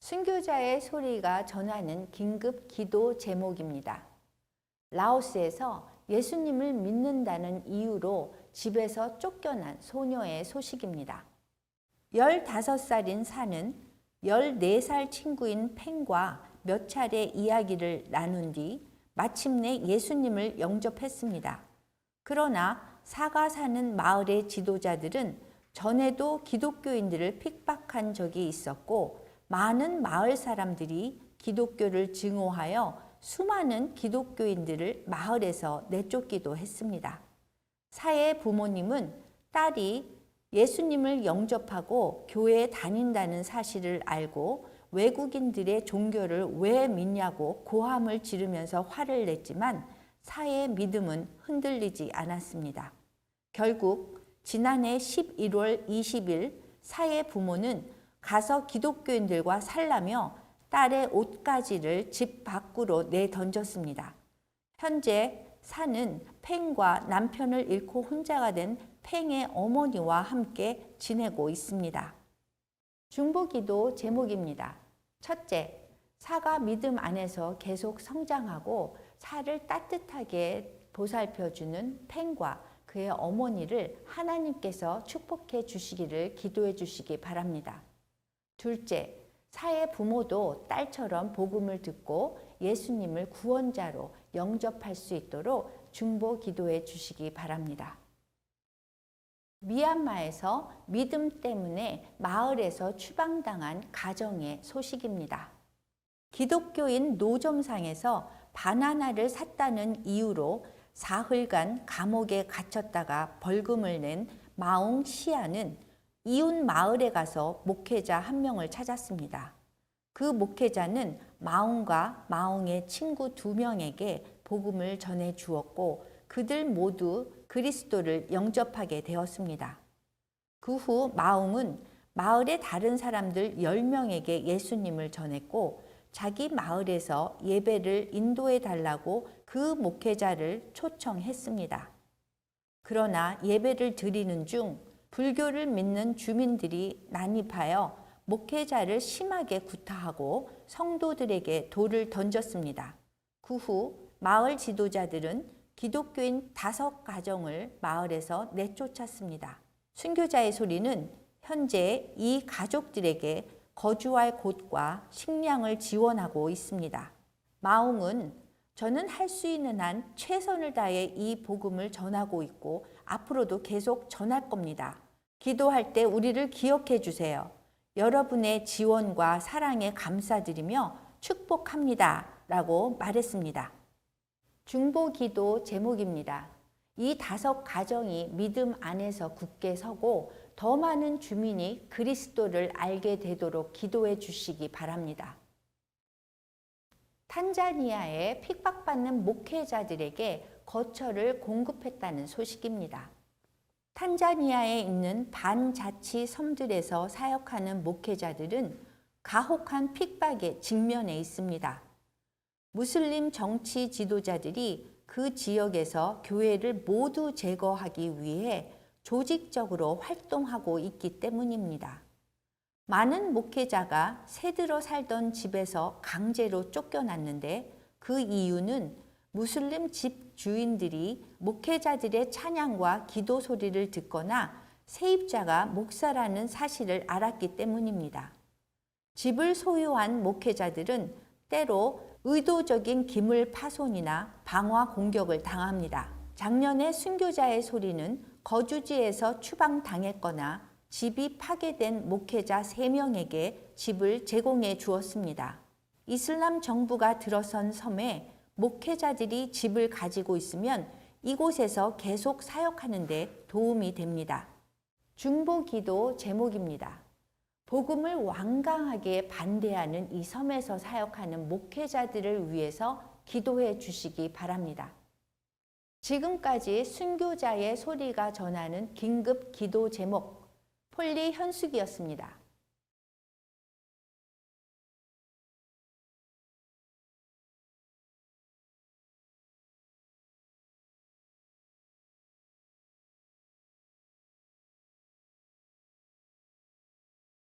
순교자의 소리가 전하는 긴급 기도 제목입니다. 라오스에서 예수님을 믿는다는 이유로 집에서 쫓겨난 소녀의 소식입니다. 15살인 사는 14살 친구인 팽과 몇 차례 이야기를 나눈 뒤 마침내 예수님을 영접했습니다. 그러나 사가 사는 마을의 지도자들은 전에도 기독교인들을 핍박한 적이 있었고 많은 마을 사람들이 기독교를 증오하여 수많은 기독교인들을 마을에서 내쫓기도 했습니다. 사의 부모님은 딸이 예수님을 영접하고 교회에 다닌다는 사실을 알고 외국인들의 종교를 왜 믿냐고 고함을 지르면서 화를 냈지만 사의 믿음은 흔들리지 않았습니다. 결국 지난해 11월 20일 사의 부모는 가서 기독교인들과 살라며 딸의 옷가지를 집 밖으로 내던졌습니다. 현재 사는 팽과 남편을 잃고 혼자가 된 팽의 어머니와 함께 지내고 있습니다. 중보기도 제목입니다. 첫째, 사가 믿음 안에서 계속 성장하고 사를 따뜻하게 보살펴주는 팽과 그의 어머니를 하나님께서 축복해 주시기를 기도해 주시기 바랍니다. 둘째, 사의 부모도 딸처럼 복음을 듣고 예수님을 구원자로 영접할 수 있도록 중보 기도해 주시기 바랍니다. 미얀마에서 믿음 때문에 마을에서 추방당한 가정의 소식입니다. 기독교인 노점상에서 바나나를 샀다는 이유로 사흘간 감옥에 gat혔다가 벌금을 낸 마웅 시아는 이웃 마을에 가서 목회자 한 명을 찾았습니다. 그 목회자는 마웅과 마웅의 친구 두 명에게 복음을 전해 주었고 그들 모두 그리스도를 영접하게 되었습니다. 그 후 마웅은 마을의 다른 사람들 10명에게 예수님을 전했고 자기 마을에서 예배를 인도해 달라고 그 목회자를 초청했습니다. 그러나 예배를 드리는 중 불교를 믿는 주민들이 난입하여 목회자를 심하게 구타하고 성도들에게 돌을 던졌습니다. 그 후 마을 지도자들은 기독교인 다섯 가정을 마을에서 내쫓았습니다. 순교자의 소리는 현재 이 가족들에게 거주할 곳과 식량을 지원하고 있습니다. 마웅은 저는 할 수 있는 한 최선을 다해 이 복음을 전하고 있고 앞으로도 계속 전할 겁니다. 기도할 때 우리를 기억해 주세요. 여러분의 지원과 사랑에 감사드리며 축복합니다. 라고 말했습니다. 중보 기도 제목입니다. 이 다섯 가정이 믿음 안에서 굳게 서고 더 많은 주민이 그리스도를 알게 되도록 기도해 주시기 바랍니다. 탄자니아에 핍박받는 목회자들에게 거처를 공급했다는 소식입니다. 탄자니아에 있는 반자치 섬들에서 사역하는 목회자들은 가혹한 핍박에 직면해 있습니다. 무슬림 정치 지도자들이 그 지역에서 교회를 모두 제거하기 위해 조직적으로 활동하고 있기 때문입니다. 많은 목회자가 새들어 살던 집에서 강제로 쫓겨났는데 그 이유는 무슬림 집 주인들이 목회자들의 찬양과 기도 소리를 듣거나 세입자가 목사라는 사실을 알았기 때문입니다. 집을 소유한 목회자들은 때로 의도적인 기물 파손이나 방화 공격을 당합니다. 작년에 순교자의 소리는 거주지에서 추방당했거나 집이 파괴된 목회자 3명에게 집을 제공해 주었습니다. 이슬람 정부가 들어선 섬에 목회자들이 집을 가지고 있으면 이곳에서 계속 사역하는 데 도움이 됩니다. 중보기도 제목입니다. 복음을 완강하게 반대하는 이 섬에서 사역하는 목회자들을 위해서 기도해 주시기 바랍니다. 지금까지 순교자의 소리가 전하는 긴급 기도 제목 폴리 현숙이었습니다.